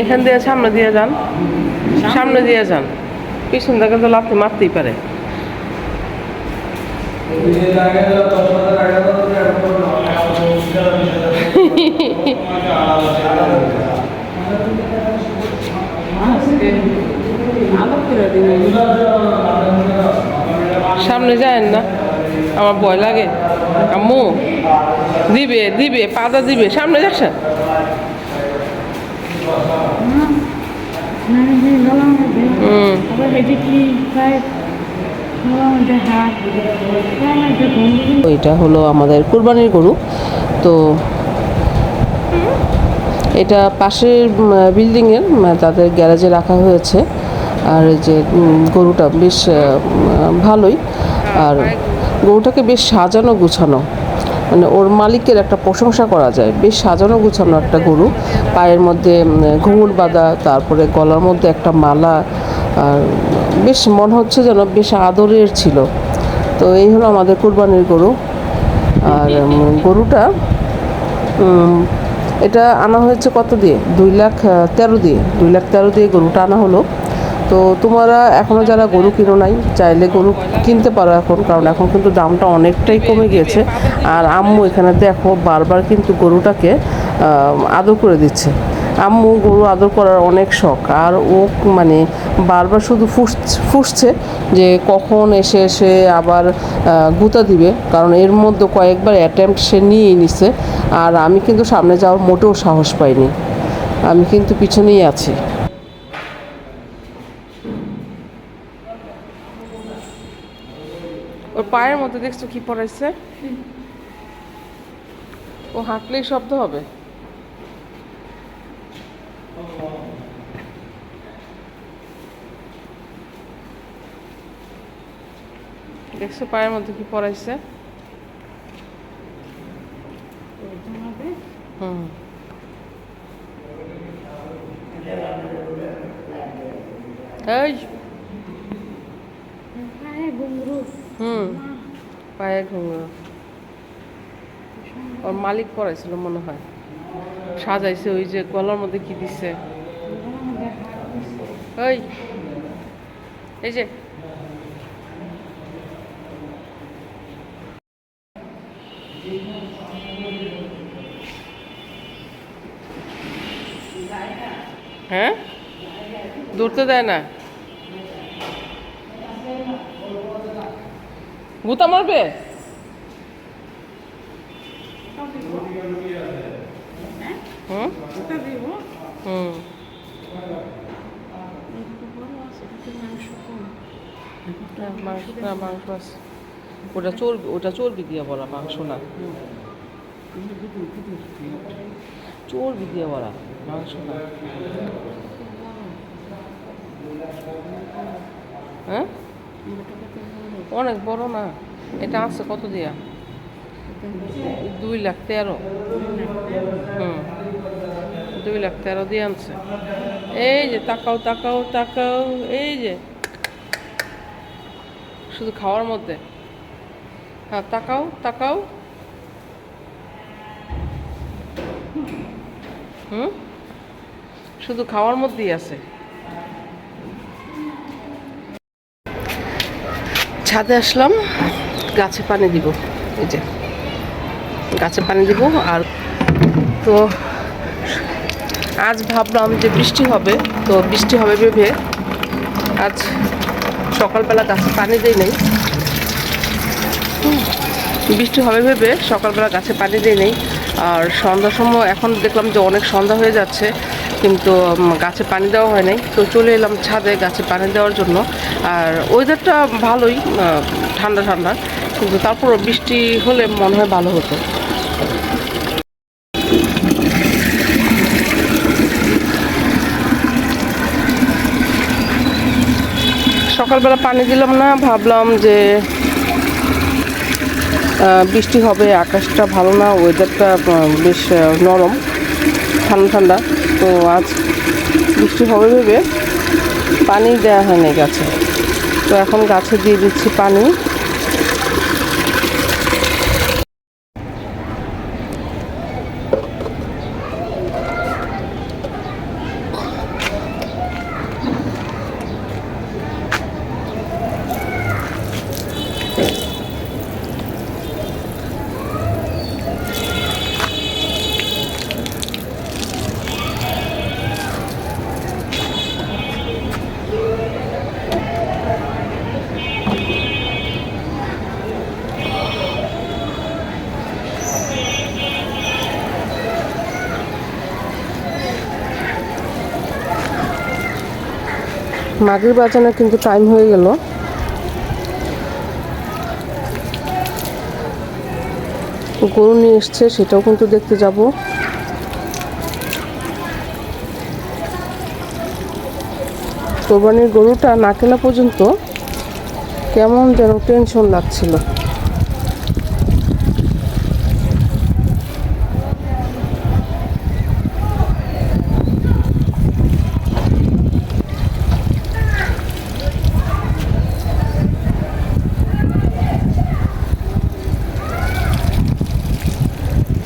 এখান দিয়ে সামনে দিয়ে যান। সামনে? দিয়ে যান। পিছন থেকে তো লাফতে মারতেই পারে। সামনে যায় না। আমার ভয় লাগে। আম্মু দিবে দিবে পাতা দিবে। সামনে যাচ্ছে এটা হলো আমাদের কুরবানির গরু। তো এটা পাশের বিল্ডিংয়ের তাদের গ্যারেজে রাখা হয়েছে। আর যে গরুটা বেশ ভালোই। আর গরুটাকে বেশ সাজানো, গুছানো। মানে ওর মালিকের একটা প্রশংসা করা যায়। বেশ সাজানো গুছানো একটা গরু। পায়ের মধ্যে ঘুঙুর বাঁধা, তারপরে গলার মধ্যে একটা মালা, আর বেশ মনে হচ্ছে যেন বেশ আদরের ছিল। তো এই হলো আমাদের কুরবানির গরু। আর গরুটা এটা আনা হয়েছে কত দিয়ে? দুই লাখ তেরো দিয়ে। দুই লাখ তেরো দিয়ে গরুটা আনা হলো। তো তোমরা এখনও যারা গরু কিনো নাই, চাইলে গরু কিনতে পারো এখন, কারণ এখন কিন্তু দামটা অনেকটাই কমে গিয়েছে। আর আম্মু এখানে দেখো, বারবার কিন্তু গরুটাকে আদর করে দিচ্ছে। আম্মু গরু আদর করার অনেক শখ, আর ও মানে বারবার শুধু ফুস, ফুসছে যে কখন এসে এসে আবার গুঁতা দিবে, কারণ এর মধ্যে কয়েকবার অ্যাটেম্প্ট সে নিয়েই নিছে। আর আমি কিন্তু সামনে যাওয়ার মোটেও সাহস পাইনি। আমি কিন্তু পিছনেই আছি। ওর পায়ের মধ্যে দেখছ কি পড়াইছে? ও হাঁটলেই শব্দ হবে। দেখছ পায়ের মধ্যে কি পড়াইছে? হুম। এই। হুম, পায়ে ঘুঙরু ওর মালিক পড়াইছিল মনে হয়। সাজাইছে ওই যে গলার মধ্যে কি দিছে? ওই, এই যে। হ্যাঁ? দৌড়তে দেয় না? গুতা মারবে? মাংস আছে। ওটা চর্বি ওটা চর্বি দিয়ে বলা মাংস না। চর্বি দিয়ে বলা মাংস না। হ্যাঁ? অনেক বড় না। এটা আছে কত দিয়া? দুই লাখ তেরো। হুম। দুই লাখ তেরো দিয়ে আনছে। এই যে তাকাও তাকাও তাকাও, এই যে। শুধু খাওয়ার মধ্যে। হ্যাঁ তাকাও তাকাও। হুম? শুধু খাওয়ার মধ্যেই আছে। ছাদে আসলাম, গাছে পানি দিব, এই যে। গাছে পানি দিব আর তো আজ ভাবলাম যে বৃষ্টি হবে, তো বৃষ্টি হবে ভেবে আজ সকালবেলা গাছে পানি দেই নাই। বৃষ্টি হবে ভেবে সকালবেলা গাছে পানি দেই নেই। আর সন্ধ্যার সময় এখন দেখলাম যে অনেক সন্ধ্যা হয়ে যাচ্ছে কিন্তু গাছে পানি দেওয়া হয় নাই। তো চলে এলাম ছাদে গাছে পানি দেওয়ার জন্য। আর ওয়েদারটা ভালোই ঠান্ডা ঠান্ডা। কিন্তু তারপর বৃষ্টি হলে মনে হয় ভালো হতো। সকালবেলা পানি দিলাম না, ভাবলাম যে বৃষ্টি হবে, আকাশটা ভালো না ওয়েদারটা বেশ নরম, ঠান্ডা ঠান্ডা। তো আজ বৃষ্টি হবে ভেবে পানি দেওয়া হয়নি গাছে। তো এখন গাছে দিয়ে দিচ্ছি পানি। মাগের বাজানোর কিন্তু টাইম হয়ে গেল। গরু নিয়ে এসছে, সেটাও কিন্তু দেখতে যাব। কোরবানির গরুটা না কেনা পর্যন্ত কেমন যেন টেনশন লাগছিল।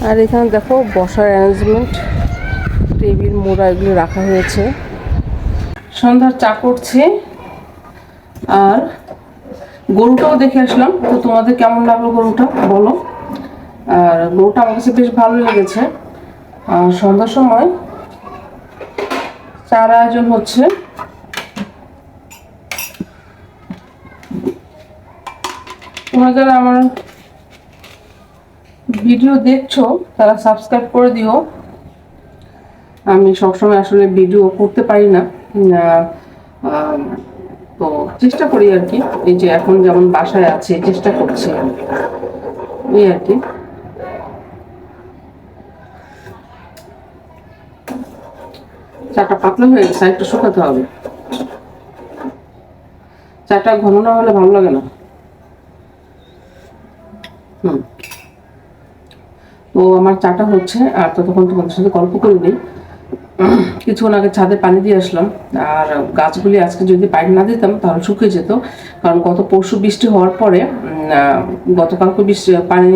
আর এখানে দেখো বসার অ্যারেঞ্জমেন্ট টেবিল, মোড়া, এগুলো রাখা হয়েছে। সন্ধ্যার চা করছে। আর গরুটাও দেখে আসলাম। তো তোমাদের কেমন লাগল গরুটা? বলো। আর গরুটা আমার কাছে বেশ ভালো লেগেছে। আর সন্ধ্যার সময় চার আয়োজন হচ্ছে। তোমরা যারা আমার ভিডিও দেখছ, তারা সাবস্ক্রাইব করে দিও। আমি সবসময় আসলে ভিডিও করতে পারি না। তো চেষ্টা করি আর কি। এই যে এখন যেমন বাসায় আছে, চেষ্টা করছি। এই আর কি। চাটা পাতলা হয়ে গেছে, একটু শুকাতে হবে। চাটা ঘন না হলে ভালো লাগে না। হুম। তো আমার চাটা হচ্ছে, আর ততক্ষণ তোমাদের সাথে গল্প করে নিই। কিছুক্ষণ আগে ছাদে পানি দিয়ে আসলাম, আর গাছগুলি আজকে যদি পানি না দিতাম তাহলে শুকিয়ে যেত। কারণ গত পরশু বৃষ্টি হওয়ার পরে গতকালকে বৃষ্টি, পানি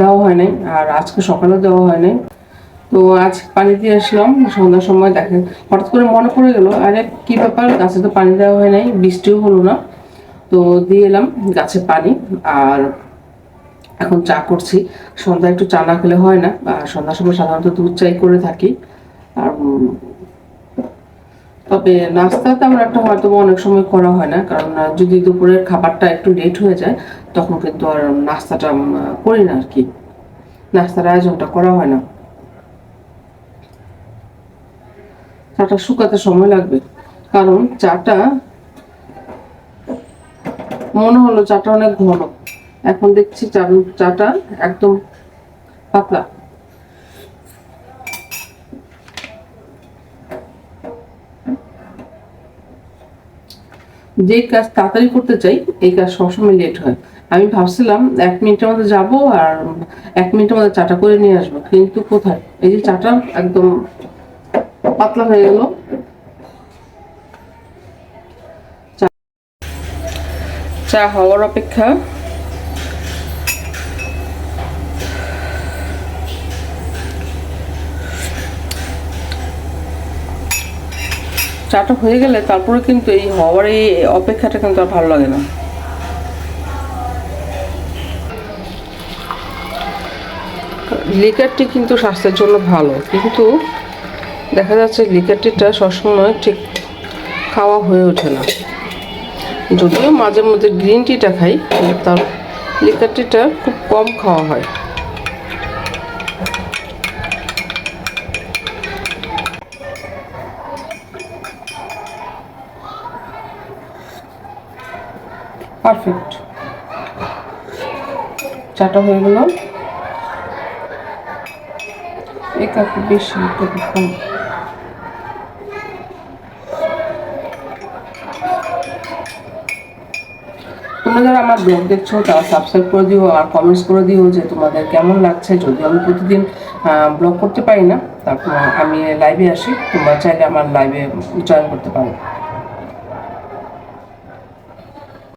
দেওয়া হয় নাই, আর আজকে সকালেও দেওয়া হয় নাই। তো আজ পানি দিয়ে আসলাম, সন্ধ্যার সময় দেখেন হঠাৎ করে মনে পড়ে গেল, আরে কি ব্যাপার, গাছে তো পানি দেওয়া হয় নাই, বৃষ্টিও হলো না। তো দিয়ে এলাম গাছে পানি, আর এখন চা করছি। সন্ধ্যা একটু চা না খেলে হয় না সন্ধ্যার সময় সাধারণত দুধ চাই করে থাকি। আর তবে নাস্তা তেমন একটা হয়তো অনেক সময় করা হয় না, কারণ যদি দুপুরের খাবারটা একটু লেট হয়ে যায়, তখন কিন্তু আর নাস্তাটা করি না আর কি। নাস্তার আয়োজনটা করা হয় না। চাটা শুকাতে সময় লাগবে, কারণ চাটা, মনে হলো চাটা অনেক ঘন। এখন দেখছি চাটা একদম পাতলা। যে কাজ তাড়াতাড়ি করতে চাই, এই কাজ সবসময় লেট হয়। আমি ভাবছিলাম এক মিনিটের মধ্যে যাব আর এক মিনিটের মধ্যে চাটা করে নিয়ে আসব, কিন্তু কোথায়? এই যে চাটা একদম পাতলা হয়ে গেল। চা হওয়ার অপেক্ষা। চাটা হয়ে গেলে তারপরে কিন্তু এই হওয়ার এই অপেক্ষাটা কিন্তু আর ভালো লাগে না। লিকারটি কিন্তু স্বাস্থ্যের জন্য ভালো, কিন্তু দেখা যাচ্ছে লিকারটিটা সবসময় ঠিক খাওয়া হয়ে ওঠে না। যদিও মাঝে মধ্যে গ্রিন টিটা খাই তার লিকারটিটা খুব কম খাওয়া হয়। পারফেক্ট চাটা হয়ে গেল। এক কাপ বেশি কম তোমরা আমার ব্লগ দেখছ, তারা সাবস্ক্রাইব করে দিও আর কমেন্টস করে দিও যে তোমাদের কেমন লাগছে। যদি আমি প্রতিদিন ব্লগ করতে পারি না, তারপর আমি লাইভে আসি। তোমরা চাইলে আমার লাইভে জয়েন করতে পারো।